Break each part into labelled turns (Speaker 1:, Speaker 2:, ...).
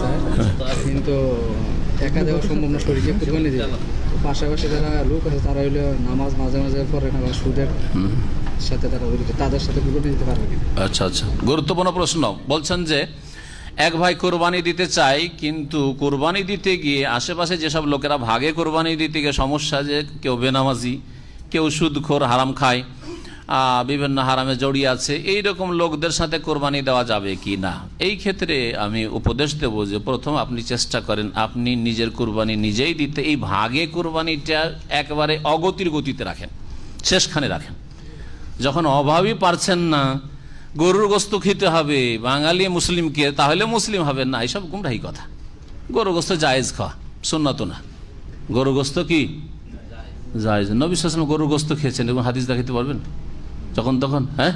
Speaker 1: চায় কিন্তু একা দেওয়া সম্ভব না শরীরে কুরবানি দিয়ে পাশাপাশি যারা লোক আছে, তারা হইলে নামাজ মাঝে মাঝে পড়ে না বা সুদের
Speaker 2: আচ্ছা আচ্ছা। গুরুত্বপূর্ণ প্রশ্ন। বলছেন যে, এক ভাই কোরবানি দিতে চাই কিন্তু কোরবানি দিতে গিয়ে আশেপাশে যেসব লোকেরা ভাগে কোরবানি দিতে গিয়ে সমস্যা যে, কেউ বেনামাজি, কেউ সুদখোর, হারাম খায় বিভিন্ন হারামে জড়িয়ে আছে এই রকম লোকদের সাথে কোরবানি দেওয়া যাবে কি না? এই ক্ষেত্রে আমি উপদেশ দেব যে, প্রথম আপনি চেষ্টা করেন, আপনি নিজের কোরবানি নিজেই দিতে, এই ভাগে কোরবানিটা একেবারে অগতির গতিতে রাখেন, শেষখানে রাখেন। যখন অভাবই পারছেন না, গরুর গোস্ত খেতে হবে, বাঙালি মুসলিমকে তাহলে মুসলিম হবে না এইসব গুমরাহি কথা। গরু গোস্ত জায়েজ খাওয়া সুন্নত না। গরু গোস্ত কি? জায়েজ। নবী সালাম গরুর গোস্ত খেয়েছেন এবং হাদিস দেখাতে পারবেন? যখন তখন হ্যাঁ?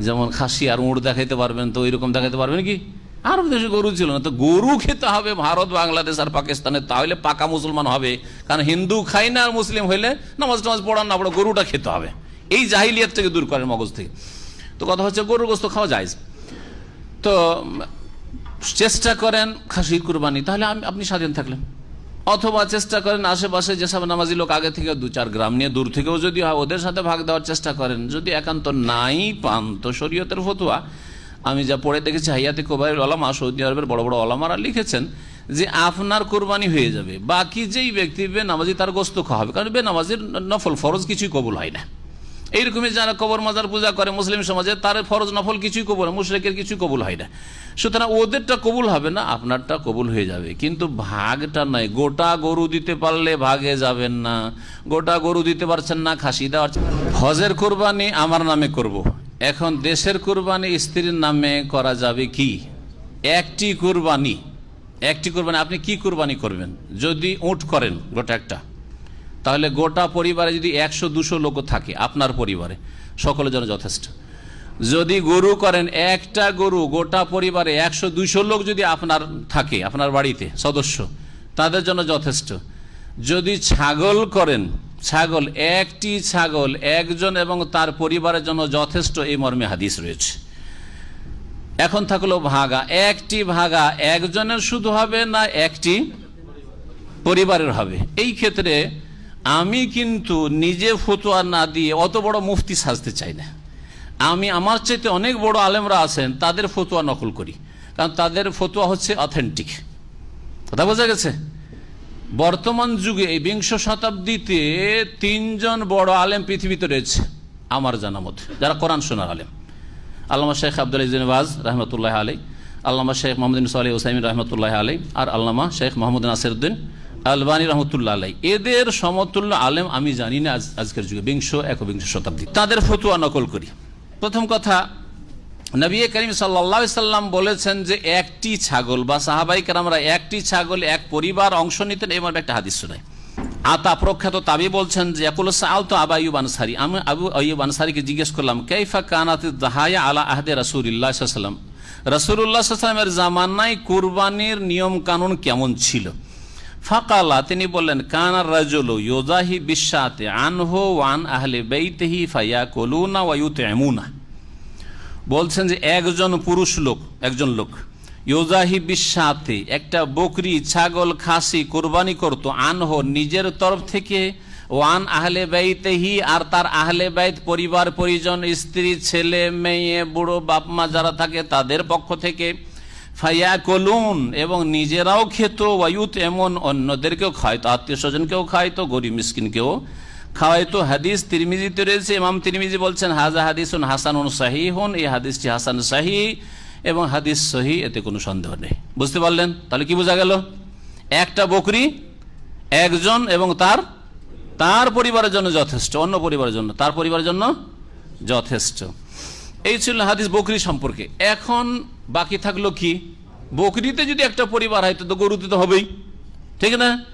Speaker 2: যেমন খাসি আর উঁড় দেখাইতে পারবেন, তো ওইরকম দেখাতে পারবেন কি? আরব দেশে গরু ছিল না, তো গরু খেতে হবে ভারত, বাংলাদেশ আর পাকিস্তানে, তাহলে পাকা মুসলমান হবে। কারণ হিন্দু খাই না আর মুসলিম হইলে নামাজ টামাজ পড়ান না পড়া গরুটা খেতে হবে। এই জাহিলিয়াত থেকে দূর করেন মগজ থেকে। তো কথা হচ্ছে গরুর গোস্ত খাওয়া যায় তো চেষ্টা করেন খাসির কুরবানি, তাহলে আপনি স্বাধীন থাকলেন। অথবা চেষ্টা করেন আশেপাশে যেসব নামাজি লোক আগে থেকে দু চার গ্রাম নিয়ে দূর থেকেও যদি হয় ওদের সাথে ভাগ দেওয়ার চেষ্টা করেন। যদি একান্ত নাই পান, তো শরীয়তের ফতুয়া। আমি যা পড়ে দেখেছি, হাইয়াতে কোবাইল ওলামা, সৌদি আরবের বড় বড় ওলামারা লিখেছেন যে আপনার কোরবানি হয়ে যাবে। বাকি যেই ব্যক্তি বেনামাজি তার গোস্ত খাওয়া হবে কারণ বেনামাজির নফল ফরজ কিছুই কবুল হয় না। এইরকমই যারা কবর মাজার পূজা করে মুসলিম সমাজে, তার ফরজ নফল কিছুই কবুল মুশরেকের কিছুই কবুল হয় না। সুতরাং ওদেরটা কবুল হবে না, আপনারটা কবুল হয়ে যাবে। কিন্তু ভাগটা নয়, গোটা গরু দিতে পারলে ভাগে যাবেন না। গোটা গরু দিতে পারছেন না, খাসি দেওয়ার হজের কোরবানি আমার নামে করব। এখন দেশের কোরবানি স্ত্রীর নামে করা যাবে কি? একটি কোরবানি। একটি কোরবানি, আপনি কি কোরবানি করবেন? যদি উট করেন গোটা একটা। তাহলে গোটা পরিবারে যদি একশো, দুশো লোক থাকে আপনার পরিবারে, সকলের জন্য যথেষ্ট। যদি গরু করেন, একটা গরু গোটা পরিবারে একশো, দুশো লোক যদি আপনার থাকে, আপনার বাড়িতে সদস্য, তাদের জন্য যথেষ্ট। যদি ছাগল করেন, ছাগল, একটি ছাগল, একজন এবং তার পরিবারের জন্য যথেষ্ট, এই মর্মে হাদিস রয়েছে। এখন থাকল ভাগা, একটি ভাগা একজনের শুধু হবে না একটি পরিবারের হবে। এই ক্ষেত্রে আমি কিন্তু নিজে ফতোয়া না দিয়ে অত বড় মুফতি সাজতে চাই না। আমি আমার চাইতে অনেক বড় আলেমরা আছেন, তাদের ফতোয়া নকল করি। কারণ তাদের ফতোয়া হচ্ছে অথেন্টিক কথা বোঝা গেছে? বর্তমান যুগে এই বিংশ শতাব্দীতে তিনজন বড় আলেম পৃথিবীতে রয়েছে, আমার জানা মতে, যারা কোরআন সোনার আলেম। আল্লামা শেখ আব্দুল ইজিনবাজ রহমতুল্লাহ আলী আল্লামা শেখ মোহাম্মদ সালি ওসাইমিন রহমতুল্লাহ আলী আর আল্লামা শেখ মোহাম্মদ নাসিরুদ্দিন আলবানী রহমতুল্লাহ আলাই এদের সমতুল্য আলেম আমি জানি না, আজ- আজকের যুগে বিংশ একবিংশ শতাব্দী। তাদের ফতুয়া নকল করি। প্রথম কথা, নবী করিম সাল্লা সাল্লাম বলেছেন যে, একটি ছাগল বা সাহাবাইকার আমরা একটি ছাগল, এক পরিবার অংশ নিতেন এমন একটা হাদিস শোনায়। আতা প্রখ্যাত তাবি বলছেন যে একুল সাল তো আবা আইয়ুব আনসারি। আমি আবু আইয়ুব আনসারিকে জিজ্ঞেস করলাম কেফা কানাত দাহায়া আলা আহদে রসুল্লাহ সাল্লাম? রসুল্লাহ সাল্লামের জামানায় কুরবানির নিয়ম কানুন কেমন ছিল? ফাকালা, তিনি বললেন কানার রাজুল ইয়োজাহি বিশ্বাতে আনহো ওয়ান আহলে বেইতেহি ফাইয়া কলুনা ওয়ায়ুত এমুনা বলছেন যে, একজন পুরুষ লোক, একজন লোক ইয়োজাহি বিশ্বাতে একটা বকরি, ছাগল, খাসি, কোরবানি করত। আনহ নিজের তরফ থেকে ওয়ান আহলে বাইতেহি আর তার আহলে বাইত পরিবার, পরিজন, স্ত্রী, ছেলে, মেয়ে, বুড়ো, বাপ, মা যারা থাকে তাদের পক্ষ থেকে ফাইয়া কলুন এবং নিজেরাও খেত ওয়ুত এমন অন্যদেরকেও খাইতো আত্মীয় স্বজনকেও খাইতো গরিব মিসকিনকেও খাওয়াইতো হাদিস তিরমিজিতে রয়েছে, ইমাম তিরমিজি বলছেন হাজা হাদিসুন হাসানুন সাহি হন এই হাদিসটি হাসান সাহি এবং হাদিস সহি, এতে কোনো সন্দেহ নেই। বুঝতে পারলেন? তাহলে কি বোঝা গেল? একটা বকরি, একজন এবং তার তার পরিবারের জন্য যথেষ্ট, অন্য পরিবারের জন্য, তার পরিবারের জন্য যথেষ্ট। এই ছিল হাদিস বকরি সম্পর্কে। এখন বাকি থাকল কি? বকরিতে যদি একটা পরিবার হয়, তো গরুতে তো হবেই। ঠিক না?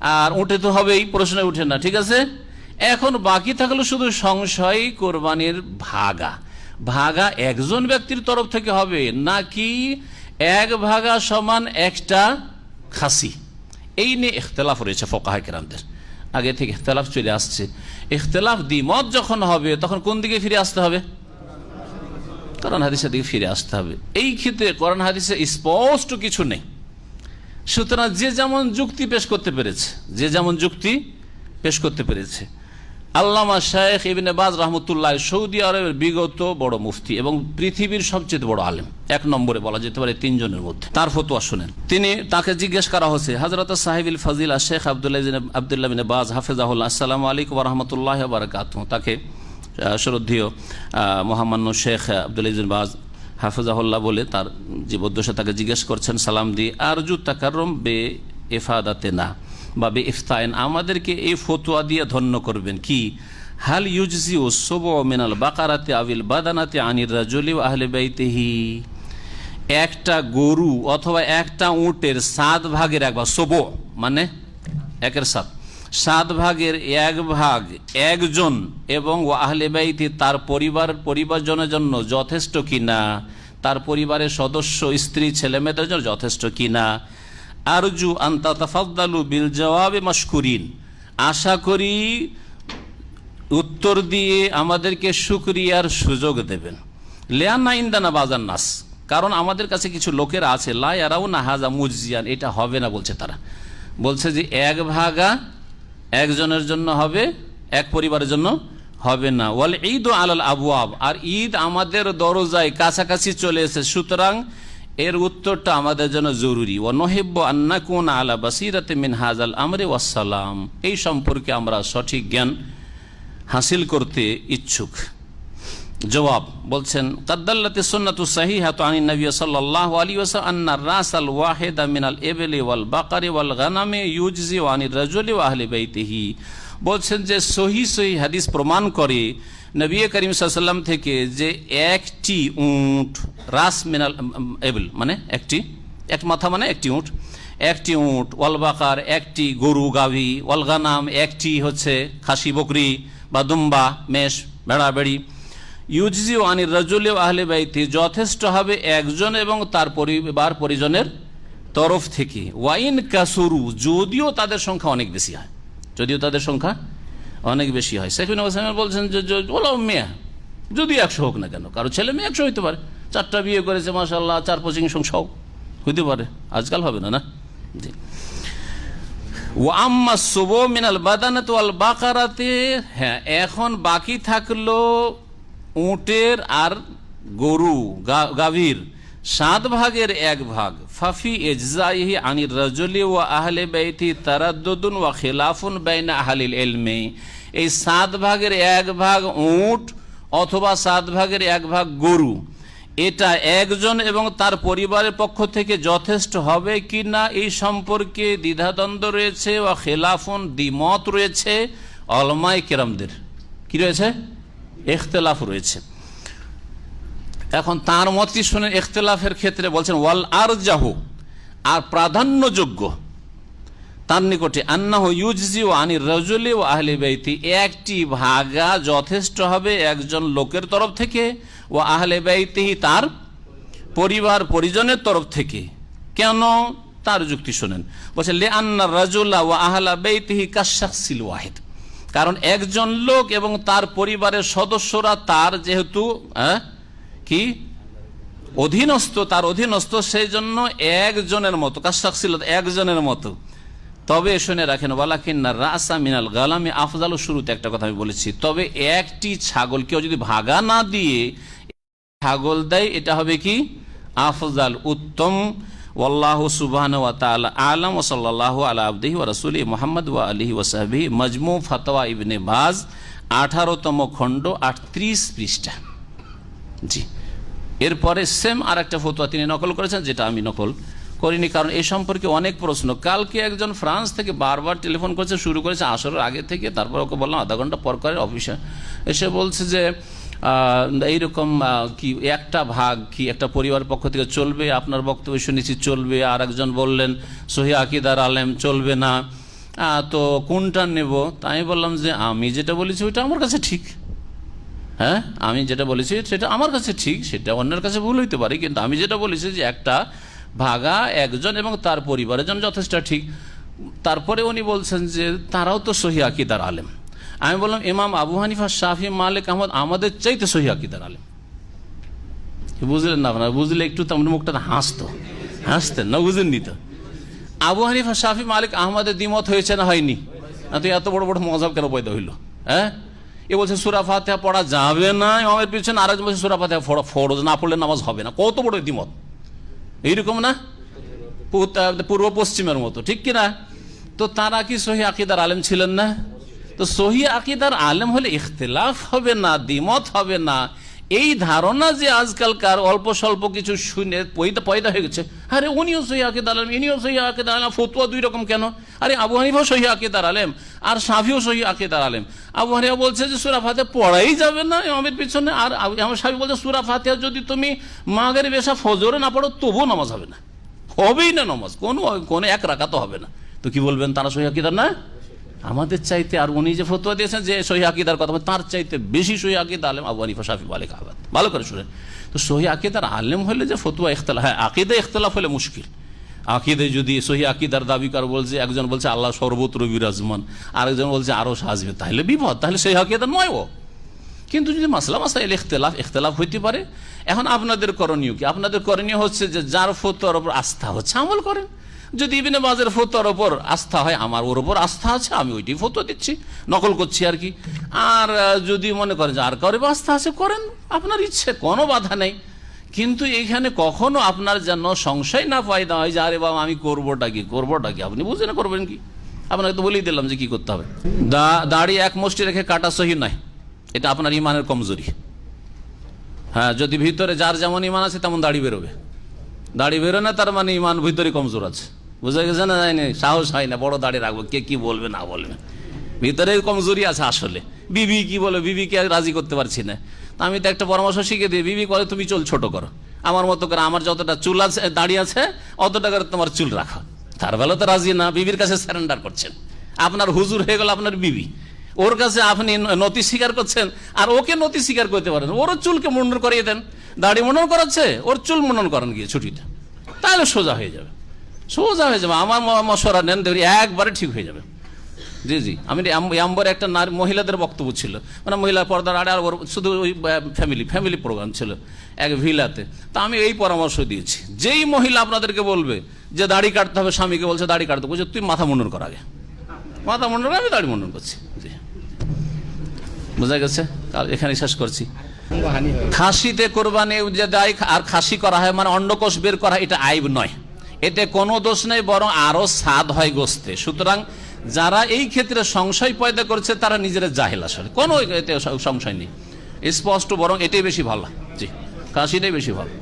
Speaker 2: আর উঠে তো হবেই প্রশ্নে উঠে না, ঠিক আছে? এখন বাকি থাকল শুধু সংশয়, কোরবানির ভাগা। ভাগা একজন ব্যক্তির তরফ থেকে হবে, নাকি এক ভাগা সমান একটা খাসি? এই নিয়ে ইখতলাফ রয়েছে ফোকাহায় কেরামদের। আগে থেকে ইখতলাফ চলে আসছে। ইখতলাফ দ্বিমত যখন হবে, তখন কোন দিকে ফিরে আসতে হবে? কোরআন হাদিসের দিকে ফিরে আসতে হবে। এই ক্ষেত্রে কোরআন হাদিসে স্পষ্ট কিছু নেই। সুতরাং যে যেমন যুক্তি পেশ করতে পেরেছে, যে যেমন যুক্তি পেশ করতে পেরেছে। আল্লামা শায়েখ ইবিনে বাজ রহমতুল্লাহ সৌদি আরবের বিগত বড় মুফতি এবং পৃথিবীর সবচেয়ে বড় আলেম। এক নম্বরে বলা যেতে পারে তিনজনের মধ্যে। তার ফতোয়া শুনেন। তিনি তাকে জিজ্ঞেস করা হয়েছে হজরত সাহেবিল ফাজিল শেখ আবদুল্লাহ আবদুল্লাহ বিন বাজ হাফিজাহুল্লাহ, আসসালামু আলাইকুম রহমতুল্লাহ বারকাত তাকে শ্রদ্ধেয় মহামান্য শেখ ইবিন বাজ হাফিজাহুল্লাহ বলে তার জীবদ্দশা তাকে জিজ্ঞেস করছেন, সালাম দিয়ে আরজু তাকারম বে এফাদাতে না, বা বে ইফতায়ন আমাদেরকে এই ফতুয়া দিয়ে ধন্য করবেন, কি? হাল ইউজি ও সোব মিনাল বাকারাতে আবিল বাদানাতে আনির রাজলি আহলে বাইতেহি। একটা গরু অথবা একটা উটের সাত ভাগের এক ভাগ সোব মানে একের সাত। সাত ভাগের এক ভাগ একজন এবং আহলে বাইতি তার পরিবার, পরিবারজনের জন্য যথেষ্ট কিনা? তার পরিবারের সদস্য, স্ত্রী, ছেলে মেয়েদের জন্য যথেষ্ট কিনা? আরজু আন্তা তাফাদ্দালু বিল জবাবে মশকুরিন। আশা করি উত্তর দিয়ে আমাদেরকে শুক্রিয়ার সুযোগ দেবেন। লেয়ান্না ইন্দানা বাজার নাস, কারণ আমাদের কাছে কিছু লোকেরা আছে লায়ারাও না হাজা মুজিয়ান এটা হবে না বলছে তারা। বলছে যে এক ভাগা একজনের জন্য হবে, এক পরিবারের জন্য হবে না। বলে ঈদ ও আলাল আবুয়াব আর ঈদ আমাদের দরজায় কাছাকাছি চলে এসে সুতরাং এর উত্তরটা আমাদের জন্য জরুরি। ও নহেব্য আন্না কোন আলা বাসিরাতে মিন হাজাল আমরে ওয়াসালাম এই সম্পর্কে আমরা সঠিক জ্ঞান হাসিল করতে ইচ্ছুক। জবাব বলছেন কাদ্দাল্লাতে সুন্নাতু সাহিহা তো আনি নবী সাল্লাল্লাহু আলাইহি ওয়াসাল্লাম আন্না রাসাল ওয়াহিদা মিনাল ইবলি ওয়াল বাকারি ওয়াল গানামে ইউজজি ওয়া আনির রাজুলি ওয়া আহলি বাইতিহি। বলছেন যে, সহি সহি হাদিস প্রমাণ করে নবী করিম সাল্লাম থেকে যে একটি উট, রাস মিনাল এবল মানে একটি, এক মাথা মানে একটি উট একটি উট, ওয়াল বাকার, একটি গরু গাভী, ওয়াল গানাম, একটি হচ্ছে খাসি বকরি বা দুম্বা, মেষ ভেড়া বেড়ি ইউজি আনির রাজুল আহলে বাইতি যথেষ্ট হবে একজন এবং তার পরিবার পরিজনের তরফ থেকে। ওয়াইন কাসুরু, যদিও তাদের সংখ্যা অনেক বেশি হয়। যদিও তাদের সংখ্যা অনেক বেশি হয়। শেখ হোসেন বলছেন যে বলো মেয়ে, যদি একশো হোক না কেন, কারও ছেলে মেয়ে একশো হইতে পারে। চারটা বিয়ে করেছে মাসাল্লাহ চার পঁচিশ সংখ্যাও হইতে পারে। আজকাল হবে না না? জি। ও আম্মা শুভ মিনাল বাদানাত বাকারাতে হ্যাঁ এখন বাকি থাকল উটের আর গরু গাভীর, সাত ভাগের এক ভাগ। ফাফি এজজাইহি আনির রাজলি ও আহলে বাইতি তারাদ্দুন ওয়া খিলাফুন বাইনা আহলিল এলমে এই সাত ভাগের এক ভাগ উট অথবা সাত ভাগের এক ভাগ গরু। এটা একজন এবং তার পরিবারের পক্ষ থেকে যথেষ্ট হবে কি না এই সম্পর্কে দ্বিধাদ্বন্দ্ব রয়েছে বা খেলাফন দ্বিমত রয়েছে অলমাই কেরামদের। কি রয়েছে? এখতেলাফ রয়েছে। এখন তার মতটি শুনে এখতেলাফের ক্ষেত্রে বলছেন, ওয়াল আর যাহু আর প্রাধান্যযোগ্য। তার নিকটে, আন্নাহ ইউজি ও আনির রজলি ও আহলি বাইতি একটি ভাগা যথেষ্ট হবে একজন লোকের তরফ থেকে ও আহলে বাইতিহি তার পরিবার পরিজনের তরফ থেকে। কেন? তার যুক্তি শোনেন। বলছে লে আন্না রাজুল্লাহ ও আহলা বেতিহি কাশাকসিল ওয়াহিদ কারণ একজন লোক এবং তার পরিবারের সদস্যরা তার যেহেতু হ্যাঁ, কি? অধীনস্থ তার অধীনস্থ সেই জন্য একজনের মতো কাশাকসিল একজনের মতো। তবে শুনে রাখেন ওয়ালাকিন্না রাসা মিনাল গালামি আফজাল শুরুতে একটা কথা আমি বলেছি। তবে একটি ছাগল কেউ যদি ভাগা না দিয়ে ছাগল দেয় এটা হবে কি? আফজাল উত্তম ওয়াল্লাহ সুবহান ওয়া তাআলা আলাম ওয়া সাল্লাল্লাহু আলা আবদিহি ওয়া রাসূলিহি মুহাম্মদ ওয়া আলিহি ওয়া সাহবিহি মাজমু ফাতওয়া ইবনে বাজ 18তম খণ্ড 38 পৃষ্ঠা। জি। এরপরে সেম আর একটা ফতোয়া তিনি নকল করেছেন, যেটা আমি নকল করিনি, কারণ এই সম্পর্কে অনেক প্রশ্ন। কালকে একজন ফ্রান্স থেকে বারবার টেলিফোন করেছে, শুরু করেছে আসরের আগে থেকে, তারপর ওকে বললাম আধা ঘণ্টা পর করে অফিসে। এসে বলছে যে এইরকম কি একটা ভাগ, কি একটা পরিবার পক্ষ থেকে চলবে, আপনার বক্তব্য শুনেছি, চলবে আর একজন বললেন, সহি আকিদার আলেম, চলবে না। তো কোনটা নেব? তাই বললাম যে, আমি যেটা বলেছি ওইটা আমার কাছে ঠিক। হ্যাঁ আমি যেটা বলেছি সেটা আমার কাছে ঠিক, সেটা অন্যের কাছে ভুল হইতে পারে, কিন্তু আমি যেটা বলেছি যে একটা ভাগা একজন এবং তার পরিবারের জন্য যথেষ্ট ঠিক। তারপরে উনি বলছেন যে, তারাও তো সহি আকিদার আলেম। আমি বললাম, ইমাম আবু হানিফা শাহি মালিক, আহমদ, আমাদের চাইতে সহি আকিদার আলেম। বুঝলেন না আপনারা? বুঝলে একটু তেমন মুখটা হাসতো। হাসতেন না, বুঝেননি তো। আবু হানিফা, শাফি, মালিক, আহমদের দ্বিমত হয়েছে না হয়নি? না তো এত বড় বড় মজাব কেন পয়দা হইল? হ্যাঁ? এ বলছে, সুরা ফাতেহা পড়া যাবে না। ইমামের পিছনে আরেকজন বলছে, সুরা ফাতেহা ফড়- ফরজ, না পড়লে নামাজ হবে না। কত বড় দ্বিমত। এইরকম না? পূর্ব পশ্চিমের মতো। ঠিক কি না তো তারা কি সহি আকিদার আলেম ছিলেন না? তো সহি আকিদার আলেম হলে ইখতলাফ হবে না, দ্বিমত হবে না। এই ধারণা যে আজকালকার অল্প স্বল্প কিছু শুনে পয়দা হয়ে গেছে। আরে উনিও সহি আকিদার আলেম, ইনিও সহি আকিদার আলেম, ফতুয়া দুই রকম কেন? আরে আবু হানিফাও সহি আকিদার আলেম, আর সাফিও সহি আকিদার আলেম। আবু হানিফা বলছে যে সুরা ফাতে পড়াই যাবে না ইমামের পিছনে, আর আমার সাফি বলছে সুরা ফাতে যদি তুমি মাগের বেশা ফজরে না পড়ো, তবুও নামাজ হবে না। হবেই না নামাজ, কোনো কোনো এক রাখা তো হবে না। তো কি বলবেন, তারা সহি আকিদার না? আমাদের চাইতে, আর উনি যে ফতোয়া দিয়েছেন যে সহি আকিদার কথা, তার চাইতে বেশি সহি আকিদা আলেম আবু হানিফা, শাফি, মালিক, আহমদ। ভালো করে শুনেন। তো সহি আকিদার আলেম হলে যে ফতুয়া ইখতলাফ হ্যাঁ আকিদা ইখতলাফ হলে মুশকিল। আকিদে যদি সহি আকিদার দাবি কর বলছে, একজন বলছে, আল্লাহ সর্বত্র বিরাজমান আরেকজন বলছে, আরও সাজবে তাহলে বিপদ। তাহলে সেই আকিদা নয় ও। কিন্তু যদি মাসলা মাসাইল ইখতলাফ ইখতলাফ হইতে পারে। এখন আপনাদের করণীয় কি? আপনাদের করণীয় হচ্ছে যে যার ফতোয়ার ওপর আস্থা হচ্ছে, আমল করেন। যদি ইবিনে বাজের ফতোয়ার ওপর আস্থা হয়, আমার ওর ওপর আস্থা আছে, আমি ওইটি ফতোয়া দিচ্ছি, নকল করছি আর কি। আর যদি মনে করেন যে আর কারও আস্থা আছে, করেন, আপনার ইচ্ছে, কোনো বাধা নেই। কিন্তু এখানে কখনো আপনার যেন সংশয় না পয়দা হয় যে, আরে বাবা, আমি করবোটা কি করবোটা কি? আপনি বুঝে না করবেন কি? আপনাকে তো বলেই দিলাম যে কি করতে হবে। দাড়ি এক মুষ্টি রেখে কাটা সহি নয়, এটা আপনার ইমানের কমজোরি। হ্যাঁ যদি ভিতরে যার যেমন ইমান আছে, তেমন দাড়ি বেরোবে। দাড়ি বেরো না, তার মানে ইমান ভিতরে কমজোর আছে। বুঝে গেছে না যায়নি সাহস হয় না, বড় দাড়ি রাখব, কে কি বলবে না বলবে। ভিতরে কমজোরি আছে আসলে। বিবি কি বলে বিবিকে রাজি করতে পারছি না। তা আমি তো একটা পরামর্শ শিখে দিই, বিবি করে তুমি চুল ছোট করো। আমার মতো করে আমার যতটা চুল আছে দাড়ি আছে, অতটা করে তোমার চুল রাখো। তার বেলা তো রাজি না, বিবির কাছে স্যারেন্ডার করছেন। আপনার হুজুর হয়ে গেল আপনার বিবি। ওর কাছে আপনি নতি স্বীকার করছেন, আর ওকে নতি স্বীকার করতে পারেন। ওরও চুলকে মুন্ডন করিয়ে দেন। দাড়ি মুন্ডন করাচ্ছে, ওর চুল মুন্ডন করেন গিয়ে ছুটিটা তাহলে সোজা হয়ে যাবে। সোজা হয়ে যাবে। আমার ম- মশওয়ারা নেন দেখি একবারে ঠিক হয়ে যাবে। জি জি। আমি ইয়াম্বর একটা নারী মহিলাদের বক্তব্য ছিল। মানে মহিলা পর্দার আড়ে আর শুধু ওই ফ্যামিলি ফ্যামিলি প্রোগ্রাম ছিল এক ভিলাতে। তা আমি এই পরামর্শ দিয়েছি। যেই মহিলা আপনাদেরকে বলবে যে দাড়ি কাটতে হবে স্বামীকে বলছে দাড়ি কাটতে বলছে তুই মাথা মুন্ডন কর আগে। মাথা মুন্ডন করে আমি দাড়ি মুন্ডন করছি। জি। বোঝা গেছে? এখানে শেষ করছি। খাসিতে কোরবানি যে দেয় আর খাসি করা হয় মানে অন্ডকোষ বের করা এটা আইব নয়। এতে কোনো দোষ নেই, বরং আরও স্বাদ হয় গোস্তে। সুতরাং যারা এই ক্ষেত্রে সংশয় পয়দা করছে, তারা নিজেরা জাহেল আসলে। কোনো এতে সংশয় নেই। স্পষ্ট, বরং এটাই বেশি ভালো। জি খাসিটাই বেশি ভালো।